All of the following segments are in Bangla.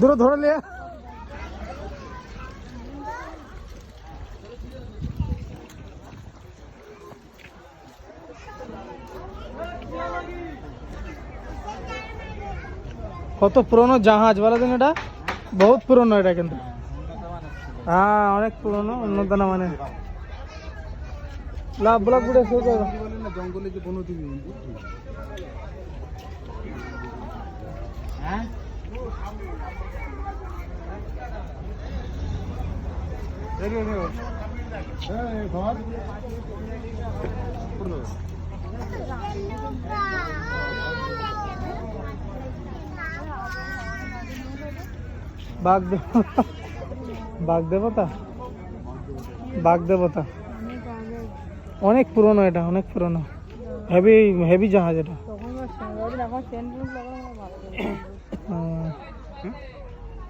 দূরে ধরে লিয়া কত পুরনো জাহাজ বলো দিন এটা? বহুত পুরনো এটা কিন্তু। হ্যাঁ অনেক পুরনো উন্নত না মানে। লাভ শুরু করো। জঙ্গলে যে বনতি বাঘ দেব বাঘ দেবতা? বাঘ দেবতা। অনেক পুরনো এটা অনেক পুরনো। হেভি হেভি জাহাজ এটা। হ্যাঁ।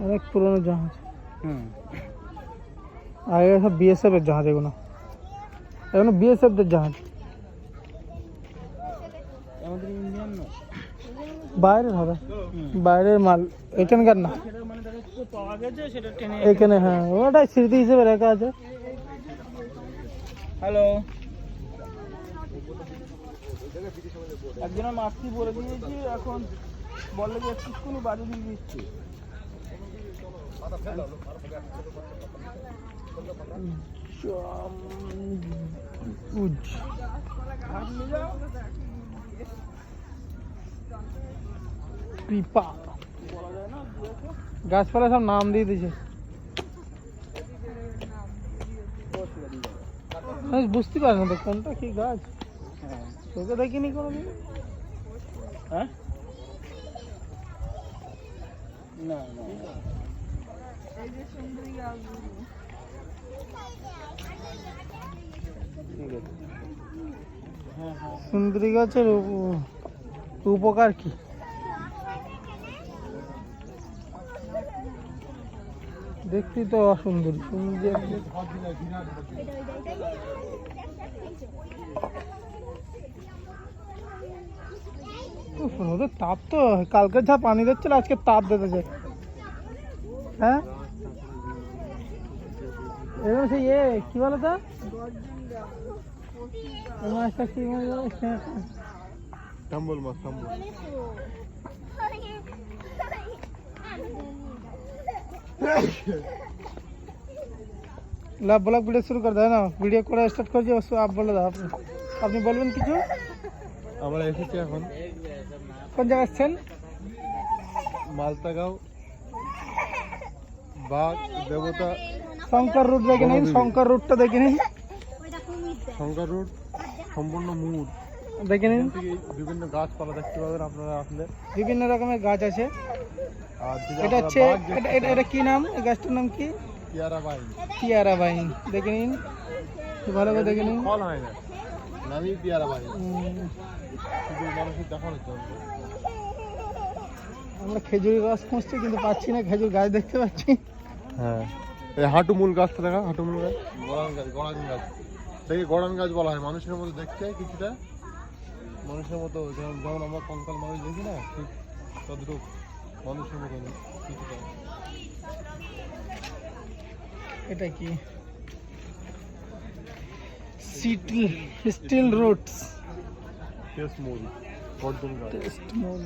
অনেক পুরনো জাহাজ। হুম। আগে সব বিএসএফ এর জাহাজ এগুলো। এগুলো বিএসএফ দের জাহাজ। বাইরের হবে। বাইরের মাল। এখানকার না? এখানে হ্যাঁ। ওটাই স্মৃতি হিসেবে রাখা আছে। হ্যালো একজনের মাছটি বলে দিয়েছি এখন বললে যে একটুখানি বাড়ি দিয়ে দিচ্ছি। পিপা। গাছপালা সব নাম দিয়ে দিয়েছে। আমি বুঝতে পারি না তো কোনটা কি গাছ? হ্যাঁ তোকে দেখিনি কোনোদিন? হ্যাঁ? না না সুন্দরী গাছের উপকার কি? দেখতে তো অসুন্দরী। সুন্দরী তাপ তো, কালকে যা পানি দিচ্ছিল, আজকে তাপ দিতেছে হ্যাঁ? এরকম সেই ইয়ে কি বলো তো এই মাছটা কি মাছ বলে? হ্যাঁ, হ্যাঁ। তাম্বল মাছ তাম্বল ला ब्लॉग वीडियो शुरू कर दो ना वीडियो को स्टार्ट कर दिया उसको आप बोले दो আপনি আপনি বলবেন কিছু আমরা এসেছি এখন কোন জায়গায় এসছেন মালতাগাঁও বাঘ দেবতা শঙ্কর রুট দেখে নিন শঙ্কর রুটটা দেখে নিন শঙ্কর রোড সম্পূর্ণ মুড দেখে নিন। বিভিন্ন গাছপালা দেখতে পাবেন আপনারা আসলে। বিভিন্ন রকমের গাছ আছে। এটা হচ্ছে এটা এটা- কি নাম? এই গাছটার নাম কি? বাইন। টিয়ারা বাইন। দেখে নিন। ভালো করে দেখে নিন। ফল হয় না। নামই পেয়ারা বাইন। শুধু মানুষের দেখানোর জন্য। আমরা খেজুরি গাছ খুঁজছি কিন্তু পাচ্ছি না। খেজুর গাছ দেখতে পাচ্ছি। হ্যাঁ। হাঁটু মূল গাছটা দেখা হাঁটু মূল গাছ? গড়ান গাছ গড়ান গাছ। দেখি গড়ান গাছ বলা হয় মানুষের মতো দেখতে কিছুটা? মানুষের মতো যেমন যেমন আমরা কঙ্কাল মানুষ দেখি না ঠিক তদ্রুপ মানুষের মতো কিছুটা। এটা কি? স্টিল স্টিল রুটস টেস্ট মূল গর্জন গাছ। টেস্ট মোল